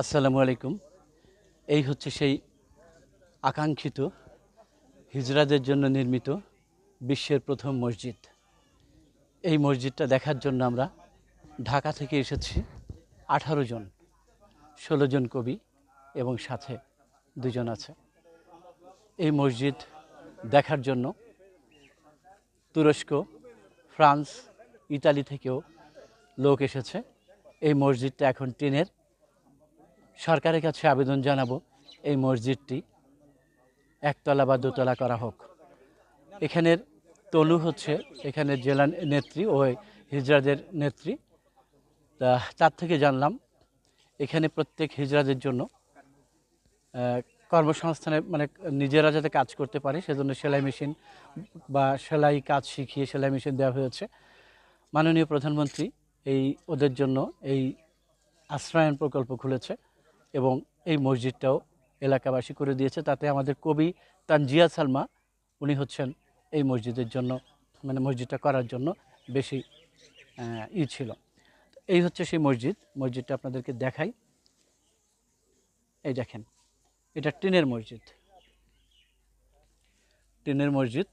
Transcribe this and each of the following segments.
আসসালামু আলাইকুম। এই হচ্ছে সেই আকাঙ্ক্ষিত হিজরাদের জন্য নির্মিত বিশ্বের প্রথম মসজিদ। এই মসজিদটা দেখার জন্য আমরা ঢাকা থেকে এসেছি আঠারো জন, ষোলো জন কবি এবং সাথে দুজন আছে। এই মসজিদ দেখার জন্য তুরস্ক, ফ্রান্স, ইতালি থেকেও লোক এসেছে। এই মসজিদটা এখন টিনের সরকারের কাছে আবেদন জানাব এই মসজিদটি। একতলা বা দোতলা করা হোক। এখানের তলু হচ্ছে এখানের জেলা নেত্রী ও হিজরাদের নেত্রী। তা, তার থেকে জানলাম এখানে প্রত্যেক হিজরাদের জন্য কর্মসংস্থানে মানে নিজেরা যাতে কাজ করতে পারে সেজন্য সেলাই মেশিন বা সেলাই কাজ শিখিয়ে সেলাই মেশিন দেওয়া হয়েছে। মাননীয় প্রধানমন্ত্রী এই ওদের জন্য এই আশ্রয়ন প্রকল্প খুলেছে। এবং এই মসজিদটাও এলাকাবাসী করে দিয়েছে। তাতে আমাদের কবি তানজিয়া সালমা, উনি হচ্ছেন এই মসজিদের জন্য মানে মসজিদটা করার জন্য বেশি ই ছিল। এই হচ্ছে সেই মসজিদ। মসজিদটা আপনাদেরকে দেখাই। এই দেখেন, এটা টিনের মসজিদ। টিনের মসজিদ।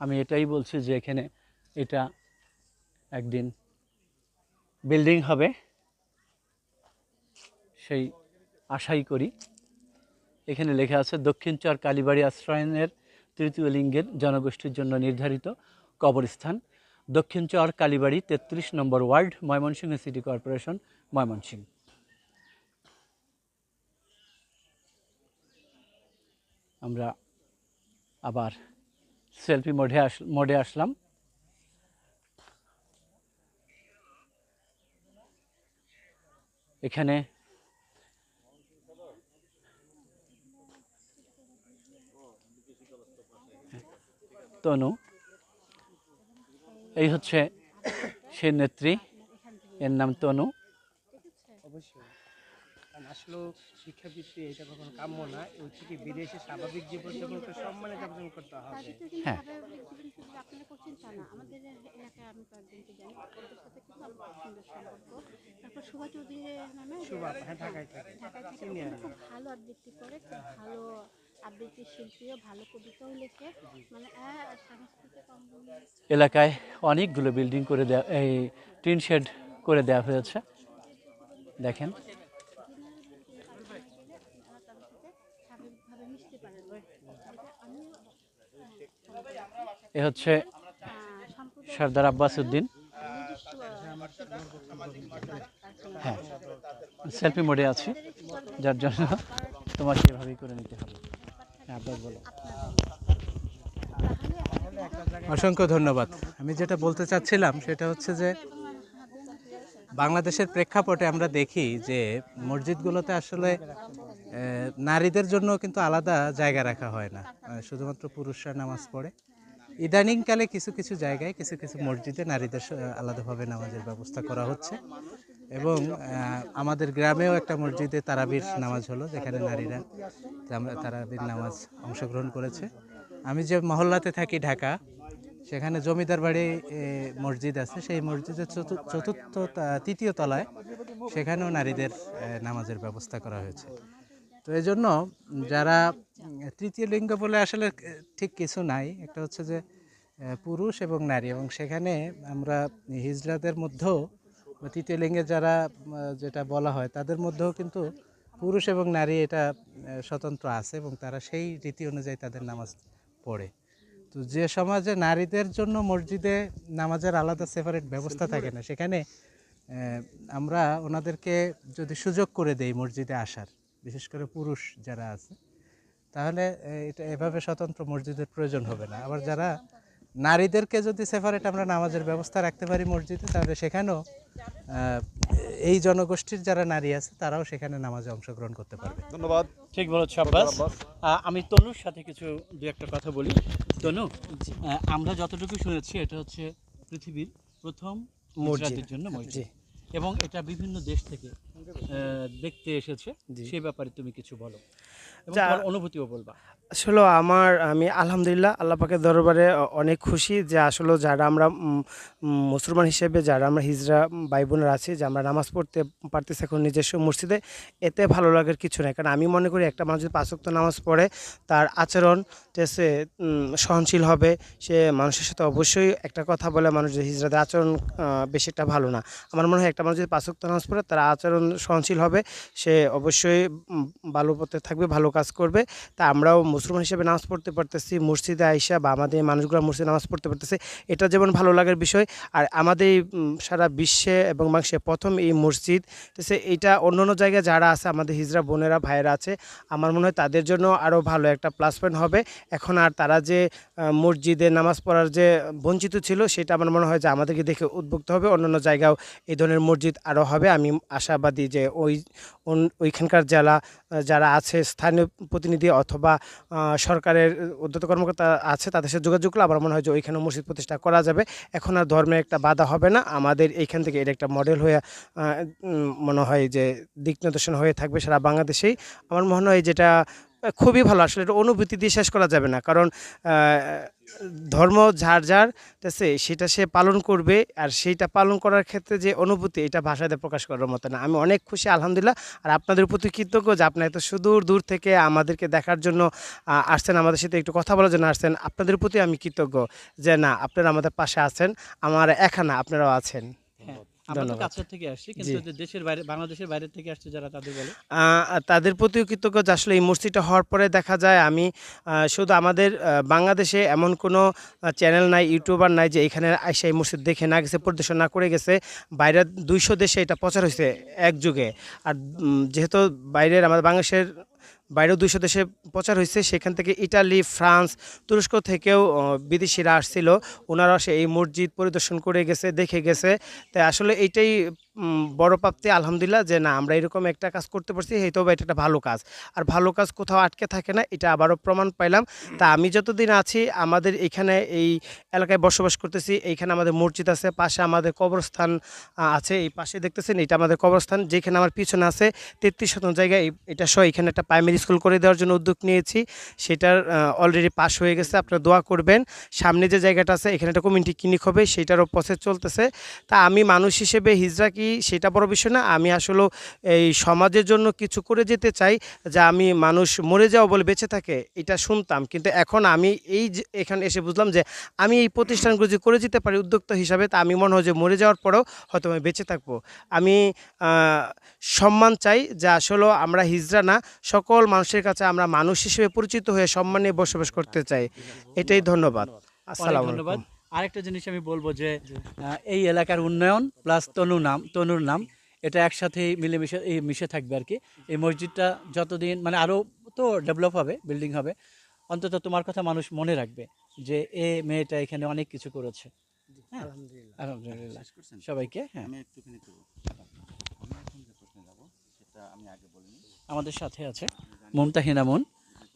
আমি এটাই বলছি যে এখানে এটা একদিন বিল্ডিং হবে। সেই আশাই করি। এখানে লেখা আছে, দক্ষিণ চর কালীবাড়ি আশ্রয়নের তৃতীয় লিঙ্গের জনগোষ্ঠীর জন্য নির্ধারিত কবরস্থান। দক্ষিণ চর কালীবাড়ি তেত্রিশ নম্বর ward, Mymensingh city corporation, Mymensingh. আমরা আবার সেলফি মোডে আস, মোডে আসলাম। এখানে তনু। এই হচ্ছে সে নেত্রী এর নাম তনু। অবশ্যই। কারণ আসলেও শিক্ষাবৃত্তি এটা কখনো কাম্য না ওই থেকে বিদেশে স্বাভাবিক জীবনযাপনকে সম্মানে যাপন করতে হবে। হ্যাঁ। স্বাভাবিক জীবন শুধু আপনারা করছেন তা না আমাদের এলাকায় আমি কয়েকজনকে জানি ওদের সাথে খুব সুন্দর সম্পর্ক। তারপর শোভা চৌধুরী নামে শুভ হ্যাঁ ঢাকায় থাকে। ঢাকায় থাকে চিনি আমি। ওখানে খুব ভালো আবৃত্তি করে খুব ভালো আবৃত্তি ভালো কবিতাও লেখে। মানে হ্যাঁ এলাকায় অনেকগুলো বিল্ডিং করে দেওয়া এই টিন শেড করে দেওয়া হয়েছে। দেখেন। এ হচ্ছে সর্দার আব্বাস উদ্দিন। হ্যাঁ সেলফি মোডে আছি, যার জন্য তোমাকে এভাবেই করে নিতে হবে। অসংখ্য ধন্যবাদ। আমি যেটা বলতে চাচ্ছিলাম সেটা হচ্ছে যে বাংলাদেশের প্রেক্ষাপটে আমরা দেখি যে মসজিদগুলোতে আসলে নারীদের জন্য কিন্তু আলাদা জায়গা রাখা হয় না। শুধুমাত্র পুরুষরা নামাজ পড়ে। ইদানিংকালে কিছু কিছু জায়গায় কিছু কিছু মসজিদে নারীদের আলাদাভাবে নামাজের ব্যবস্থা করা হচ্ছে। এবং আমাদের গ্রামেও একটা মসজিদে তারাবির নামাজ হলো, যেখানে নারীরা তারাবির নামাজ অংশগ্রহণ করেছে। আমি যে মহল্লাতে থাকি, ঢাকা, সেখানে জমিদার বাড়ি মসজিদ আছে। সেই মসজিদের চতু- চতুর্থ তৃতীয় তলায় সেখানেও নারীদের নামাজের ব্যবস্থা করা হয়েছে। তো এই জন্য যারা, তৃতীয় লিঙ্গ বলে আসলে ঠিক কিছু নাই। একটা হচ্ছে যে পুরুষ এবং নারী। এবং সেখানে আমরা হিজড়াদের মধ্যেও বা তৃতীয় লিঙ্গে যারা যেটা বলা হয়, তাদের মধ্যেও কিন্তু পুরুষ এবং নারী এটা স্বতন্ত্র আছে এবং তারা সেই রীতি অনুযায়ী তাদের নামাজ পড়ে। তো যে সমাজে নারীদের জন্য মসজিদে নামাজের আলাদা সেপারেট ব্যবস্থা থাকে না, সেখানে আমরা ওনাদেরকে যদি সুযোগ করে দেই মসজিদে আসার, বিশেষ করে পুরুষ যারা আছে, তাহলে এটা এভাবে স্বতন্ত্র মসজিদের প্রয়োজন হবে না। আবার যারা নারীদেরকে যদি সেপারেট আমরা নামাজের ব্যবস্থা রাখতে পারি মসজিদে তাহলে সেখানেও এই জনগোষ্ঠীর যারা নারী আছে তারাও সেখানে নামাজে অংশগ্রহণ করতে পারবে। ধন্যবাদ। ঠিক বলেছ আব্বাস। আমি তনুর সাথে কিছু দু একটা কথা বলি। তনু আমরা যতটুকু শুনেছি এটা হচ্ছে পৃথিবীর প্রথম মসজিদের জন্য মসজিদ। এবং এটা বিভিন্ন দেশ থেকে দেখতে এসেছে। জি। সে ব্যাপারে তুমি কিছু বলো। এবং অনুভূতিও বলবা। আসলে আমার, আমি আলহামদুলিল্লাহ আল্লাহ পাকের দরবারে অনেক খুশি যে আসলে যারা আমরা মুসলমান হিসেবে যারা আমরা হিজরা ভাই বোনেরা আছি, যে আমরা নামাজ পড়তে পারতেছি এখন নিজস্ব মসজিদে, এতে ভালো লাগার কিছু নাই। কারণ আমি মনে করি একটা মানুষ যদি পাঁচ ওয়াক্ত নামাজ পড়ে, তার আচরণ সে সহনশীল হবে, সে মানুষের সাথে অবশ্যই একটা কথা বলে মানুষ যে হিজরাদের আচরণ বেশি একটা ভালো না। আমার মনে হয় একটা মানুষ যদি পাঁচ ওয়াক্ত নামাজ পড়ে, তার আচরণ সহনশীল হবে, সে অবশ্যই ভালো পথে থাকবে, ভালো কাজ করবে, তা আমরাও মুসলমান হিসেবে নামাজ পড়তে পারতেছি, মসজিদে আইসা বা আমাদের মানুষগুলো মসজিদে নামাজ পড়তে পারতেছে, এটা যেমন ভালো লাগার বিষয়। আর আমাদের সারা বিশ্বে এবং বাংলাদেশে প্রথম এই মসজিদ সে এইটা অন্য অন্য জায়গায় যারা আছে, আমাদের হিজরা বোনেরা, ভাইয়েরা আছে, আমার মনে হয় তাদের জন্য আরও ভালো একটা প্লাস পয়েন্ট হবে। এখন আর তারা যে মসজিদে নামাজ পড়ার যে বঞ্চিত ছিল, সেটা আমার মনে হয় যে আমাদেরকে দেখে উদ্বুদ্ধ হবে অন্যান্য জায়গাও এই ধরনের মসজিদ আরও হবে। আমি আশাবাদী যে ওই ওইখানকার জেলা যারা আছে, স্থানীয় প্রতিনিধি অথবা সরকারের উদ্যত কর্মকর্তা আছে, তাদের সাথে যোগাযোগ করলে আমার মনে হয় যে ওইখানে মসজিদ প্রতিষ্ঠা করা যাবে। এখন আর ধর্মের একটা বাধা হবে না। আমাদের এইখান থেকে এটা একটা মডেল হয়ে মনে হয় যে দিক নির্দেশন হয়ে থাকবে সারা বাংলাদেশেই। আমার মনে হয় যেটা খুবই ভালো। আসলে এটা অনুভূতি দিয়ে শেষ করা যাবে না। কারণ ধর্ম যার যার আছে, সেটা সে পালন করবে আর সেইটা পালন করার ক্ষেত্রে যে অনুভূতি, এটা ভাষাতে প্রকাশ করার মতো না। আমি অনেক খুশি, আলহামদুলিল্লাহ। আর আপনাদের প্রতি কৃতজ্ঞ যে আপনারা এত সুদূর দূর থেকে আমাদেরকে দেখার জন্য আসছেন, আমাদের সাথে একটু কথা বলার জন্য আসছেন। আপনাদের প্রতি আমি কৃতজ্ঞ যে, না, আপনারা আমাদের পাশে আছেন। আমার একা না, আপনারাও আছেন। আমরা তো কাছের থেকে আসছি কিন্তু দেশের বাইরে বাংলাদেশের বাইরে থেকে আসছে যারা তাদের বলে। তাদের প্রতিও কৃতজ্ঞ যে আসলে এই মসজিদটা হওয়ার পরে দেখা যায় আমি শুধু আমাদের বাংলাদেশে এমন কোনো চ্যানেল নাই ইউটিউবার নাই যে এখানে আইসা এই মসজিদ দেখে না গেছে পরিদর্শন না করে গেছে। বাইরের দুইশো দেশে এটা প্রচার হয়েছে এক যুগে আর যেহেতু বাইরের আমাদের বাংলাদেশের বাইরেও দুইশো দেশে প্রচার হয়েছে। সেখান থেকে ইটালি, ফ্রান্স, তুরস্ক থেকেও বিদেশিরা আসছিল। ওনারা সে এই মসজিদ পরিদর্শন করে গেছে, দেখে গেছে। তাই আসলে এইটাই বড় প্রাপ্তি আলহামদুলিল্লাহ যে না, আমরা এরকম একটা কাজ করতে পারছি, এই তবে এটা একটা ভালো কাজ। আর ভালো কাজ কোথাও আটকে থাকে না, এটা আবারও প্রমাণ পাইলাম। তা আমি যতদিন আছি, আমাদের এখানে এই এলাকায় বসবাস করতেছি, এইখানে আমাদের মসজিদ আছে, পাশে আমাদের কবরস্থান আছে, এই পাশে দেখতেছেন, এটা আমাদের কবরস্থান, যেখানে আমার পিছনে আছে তেত্রিশ শতাংশ জায়গায় এটা সহ এখানে একটা প্রাইমারি স্কুল করে দেওয়ার জন্য উদ্যোগ নিয়েছি। সেটার অলরেডি পাস হয়ে গেছে, আপনারা দোয়া করবেন। সামনে যে জায়গাটা আছে, এখানে একটা কমিউনিটি ক্লিনিক হবে, সেটারও প্রসেস চলতেছে। তা আমি মানুষ হিসেবে হিজরা কি সেটা বড় বিষয় না। আমি আসলে এই সমাজের জন্য কিছু করে যেতে চাই যা আমি মানুষ মরে যাও বলে বেঁচে থাকে এটা শুনতাম। কিন্তু এখন আমি এই যে এখানে এসে বুঝলাম যে আমি এই প্রতিষ্ঠানগুলো যে করে যেতে পারি উদ্যোক্তা হিসাবে তা আমি মনে হয় যে মরে যাওয়ার পরেও হয়তো আমি বেঁচে থাকব। আমি সম্মান চাই যে আসলে আমরা হিজরা না সকল মানুষের কাছে আমরা মানুষ হিসেবে পরিচিত হয়ে সম্মান নিয়ে বসবাস করতে চাই। এটাই ধন্যবাদ। আসসালামু ধন্যবাদ। আলাইকুম আরেকটা জিনিস আমি বলব যে এই এলাকার উন্নয়ন প্লাস তনু নাম তনুর নাম এটা একসাথেই মিলেমিশে এই মিশে থাকবে আর কি। এই মসজিদটা যতদিন মানে আরও তো ডেভেলপ হবে বিল্ডিং হবে অন্তত তোমার কথা মানুষ মনে রাখবে যে এ মেয়েটা এখানে অনেক কিছু করেছে। হ্যাঁ? আলহামদুলিল্লাহ। আলহামদুলিল্লাহ। সবাইকে হ্যাঁ। আমি একটুখানি সেটা আমি আগে বলিনি। আমাদের সাথে আছে মমতাহিনা মন।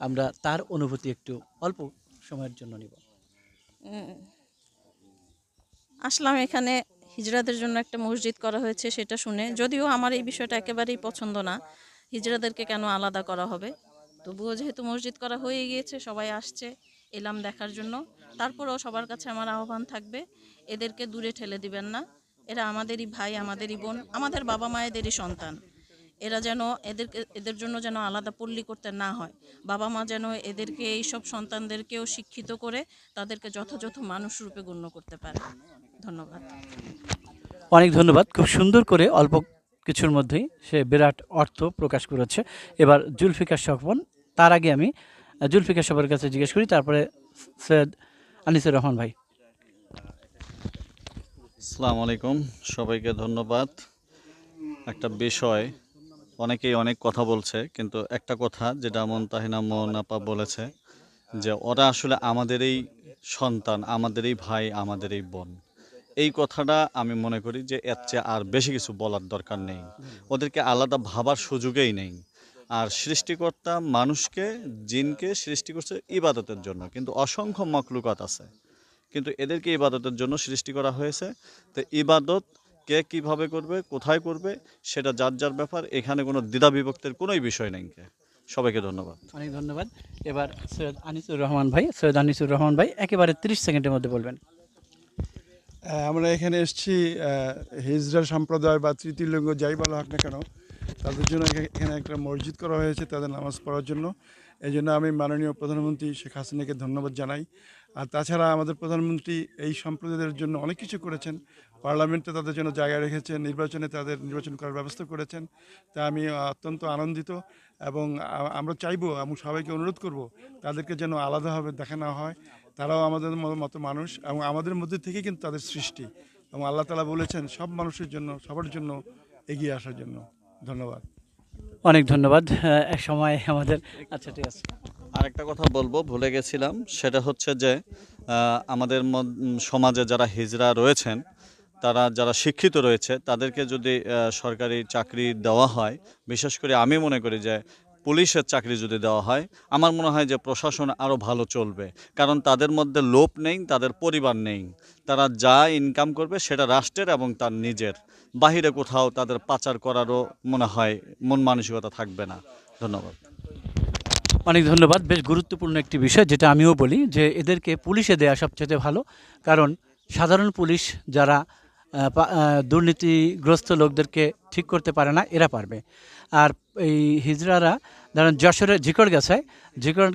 আমরা তার অনুভূতি একটু অল্প সময়ের জন্য নিব। আসলাম এখানে হিজড়াদের জন্য একটা মসজিদ করা হয়েছে সেটা শুনে। যদিও আমার এই বিষয়টা একেবারেই পছন্দ না হিজড়াদেরকে কেন আলাদা করা হবে? তবুও যেহেতু মসজিদ করা হয়ে গিয়েছে, সবাই আসছে এলাম দেখার জন্য। তারপরেও সবার কাছে আমার আহ্বান থাকবে, এদেরকে দূরে ঠেলে দিবেন না। এরা আমাদেরই ভাই, আমাদেরই বোন, আমাদের বাবা মায়েদেরই সন্তান। এরা যেন এদেরকে, এদের জন্য যেন আলাদা পল্লী করতে না হয়। বাবা মা যেন এদেরকে, এইসব সন্তানদেরকেও শিক্ষিত করে তাদেরকে যথাযথ মানুষ রূপে গণ্য করতে পারে। ধন্যবাদ। অনেক ধন্যবাদ। খুব সুন্দর করে অল্প কিছুর মধ্যেই সে বিরাট অর্থ প্রকাশ করেছে। এবার জুলফিকার স্বপন তার আগে আমি জুলফিকার সবার কাছে জিজ্ঞেস করি তারপরে সৈয়দ আনিসুর রহমান ভাই। আসসালামু আলাইকুম সবাইকে ধন্যবাদ। একটা বিষয় অনেকেই অনেক কথা বলছে কিন্তু একটা কথা যেটা মন্তাহিনা মোনাপা বলেছে যে ওরা আসলে আমাদেরই সন্তান আমাদেরই ভাই আমাদেরই বোন। এই কথাটা আমি মনে করি যে এর চেয়ে আর বেশি কিছু বলার দরকার নেই। ওদেরকে আলাদা ভাবার সুযোগেই নেই। আর সৃষ্টিকর্তা মানুষকে জিনকে সৃষ্টি করছে ইবাদতের জন্য। কিন্তু অসংখ্য মকলুকাত আছে। কিন্তু এদেরকে ইবাদতের জন্য সৃষ্টি করা হয়েছে। তো ইবাদত কে কীভাবে করবে কোথায় করবে সেটা যার যার ব্যাপার এখানে কোনো দ্বিধা বিভক্তের কোনোই বিষয় নেই সবাইকে ধন্যবাদ। অনেক ধন্যবাদ। এবার সৈয়দ আনিসুর রহমান ভাই সৈয়দ আনিসুর রহমান ভাই একেবারে তিরিশ সেকেন্ডের মধ্যে বলবেন। আমরা এখানে এসেছি হিজরা সম্প্রদায় বা তৃতীয় লিঙ্গ যাই বলা হোক না কেন, তাদের জন্য এখানে একটা মসজিদ করা হয়েছে তাদের নামাজ পড়ার জন্য। এই জন্য আমি মাননীয় প্রধানমন্ত্রী শেখ হাসিনাকে ধন্যবাদ জানাই। আর তাছাড়া আমাদের প্রধানমন্ত্রী এই সম্প্রদায়ের জন্য অনেক কিছু করেছেন। পার্লামেন্টে তাদের জন্য জায়গা রেখেছেন, নির্বাচনে তাদের নির্বাচন করার ব্যবস্থা করেছেন। তা আমি অত্যন্ত আনন্দিত এবং আমরা চাইব, এবং সবাইকে অনুরোধ করব, তাদেরকে যেন আলাদাভাবে দেখা না হয়। তারাও আমাদের মতো মানুষ এবং আমাদের মধ্যে থেকে কিন্তু তাদের সৃষ্টি। এবং আল্লাহ তালা বলেছেন সব মানুষের জন্য সবার জন্য এগিয়ে আসার জন্য। ধন্যবাদ। অনেক ধন্যবাদ। এক সময় আমাদের আচ্ছা ঠিক আছে। আরেকটা কথা বলব ভুলে গেছিলাম। সেটা হচ্ছে যে আমাদের মদ- সমাজে যারা হিজরা রয়েছেন তারা যারা শিক্ষিত রয়েছে তাদেরকে যদি সরকারি চাকরি দেওয়া হয় বিশেষ করে আমি মনে করি যে পুলিশের চাকরি যদি দেওয়া হয়, আমার মনে হয় যে প্রশাসন আরও ভালো চলবে। কারণ তাদের মধ্যে লোভ নেই, তাদের পরিবার নেই। তারা যা ইনকাম করবে সেটা রাষ্ট্রের এবং তার নিজের। বাহিরে কোথাও তাদের পাচার করারও মনে হয় মন মানসিকতা থাকবে না। ধন্যবাদ। অনেক ধন্যবাদ। বেশ গুরুত্বপূর্ণ একটি বিষয় যেটা আমিও বলি যে এদেরকে পুলিশে দেয়া সবচেয়ে ভালো। কারণ সাধারণ পুলিশ যারা দুর্নীতিগ্রস্ত লোকদেরকে ঠিক করতে পারে না, এরা পারবে। আর এই হিজড়ারা ধরেন যশোরে ঝিকড় গেছে ঝিকড়